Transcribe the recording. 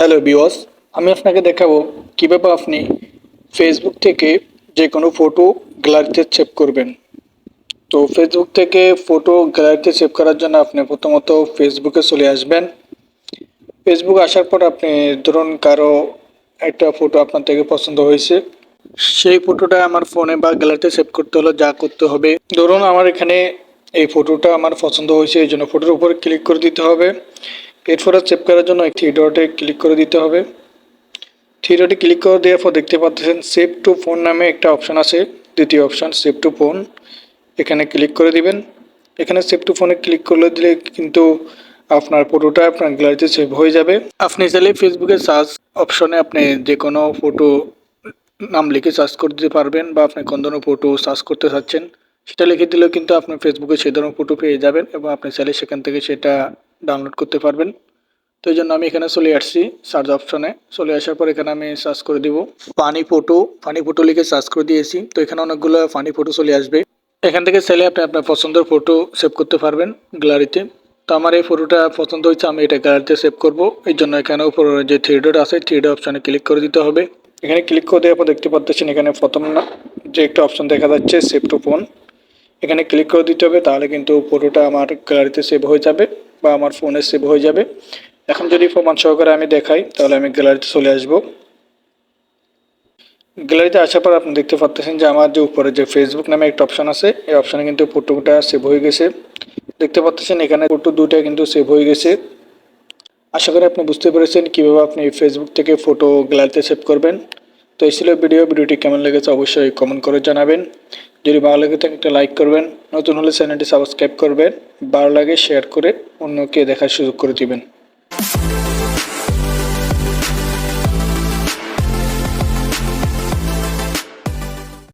Hello বিওস আমি আপনাকে দেখাবো কীভাবে আপনি ফেসবুক থেকে যে কোনো ফটো গ্যালারিতে সেভ করবেন। তো ফেসবুক থেকে ফটো গ্যালারিতে সেভ করার জন্য আপনি প্রথমত ফেসবুকে চলে আসবেন। ফেসবুক আসার পর আপনি ধরুন কারও একটা ফটো আপনার থেকে পছন্দ হয়েছে, সেই ফটোটা আমার ফোনে বা গ্যালারিতে সেভ করতে হলে যা করতে হবে, ধরুন আমার এখানে এই ফটোটা আমার পছন্দ হয়েছে, এই জন্য ফটোর উপর ক্লিক করে দিতে হবে। এরপরে সেভ করার জন্য থ্রি ডটে ক্লিক করে দিতে হবে। থ্রি ডটে ক্লিক করে দেওয়ার পর দেখতে পাচ্ছেন সেভ টু ফোন নামে একটা অপশান আছে। দ্বিতীয় অপশান সেভ টু ফোন এখানে ক্লিক করে দিবেন। এখানে সেভ টু ফোনে ক্লিক করলে দিলে কিন্তু আপনার ফটোটা আপনার গ্যালারিতে সেভ হয়ে যাবে। আপনি চাইলে ফেসবুকে সার্চ অপশনে আপনি যে কোনো ফটো নাম লিখে সার্চ করে দিতে পারবেন বা আপনি কোন ধরনের ফটো সার্চ করতে চাচ্ছেন, সেটা লিখে দিলেও কিন্তু আপনি ফেসবুকে সেই ধরনের ফটো পেয়ে যাবেন এবং আপনি চাইলে সেখান থেকে সেটা ডাউনলোড করতে পারবেন। তো এই জন্য আমি এখানে চলে আসছি সার্চ অপশনে চলে আসার পর এখানে আমি সার্চ করে দিব পানি ফটো পানি ফটো লিখে সার্চ করে দিয়েছি। তো এখানে অনেকগুলো পানি ফটো চলে আসবে। এখান থেকে চাইলে আপনি আপনার পছন্দের ফটো সেভ করতে পারবেন গ্যালারিতে তো। আমার এই ফটোটা পছন্দ হয়েছে, আমি এটা গ্যালারিতে সেভ করব। এই জন্য এখানে উপর যে থ্রি ডট আছে থ্রি ডট অপশানে ক্লিক করে দিতে হবে। এখানে ক্লিক করে দেওয়ার পর দেখতে পাচ্ছেন এখানে প্রথম যে একটা অপশন দেখা যাচ্ছে সেভ টু ফোন এখানে ক্লিক করে দিতে হবে, তাহলে কিন্তু ফটোটা আমার গ্যালারিতে সেভ হয়ে যাবে বা আমার ফোনে সেভ হয়ে যাবে। এখন যদি প্রমাণ সহকারে আমি দেখাই, তাহলে আমি গ্যালারিতে চলে আসব। গ্যালারিতে আসার পর আপনি দেখতে পাচ্ছেন যে আমার যে উপরে যে ফেসবুক নামে একটা অপশন আছে, এই অপশানে কিন্তু ফটোটা সেভ হয়ে গেছে। দেখতে পাচ্ছেন এখানে ফটো দুটা কিন্তু সেভ হয়ে গেছে। আশা করি আপনি বুঝতে পেরেছেন কীভাবে আপনি ফেসবুক থেকে ফটো গ্যালারিতে সেভ করবেন। তো এই ছিল ভিডিও, ভিডিওটি কেমন লেগেছে অবশ্যই কমেন্ট করে জানাবেন। যদি ভালো লাগে থাকে একটা লাইক করবেন, নতুন হলে চ্যানেলটি সাবস্ক্রাইব করবেন, ভালো লাগে শেয়ার করে অন্যকে দেখার সুযোগ করে দিবেন।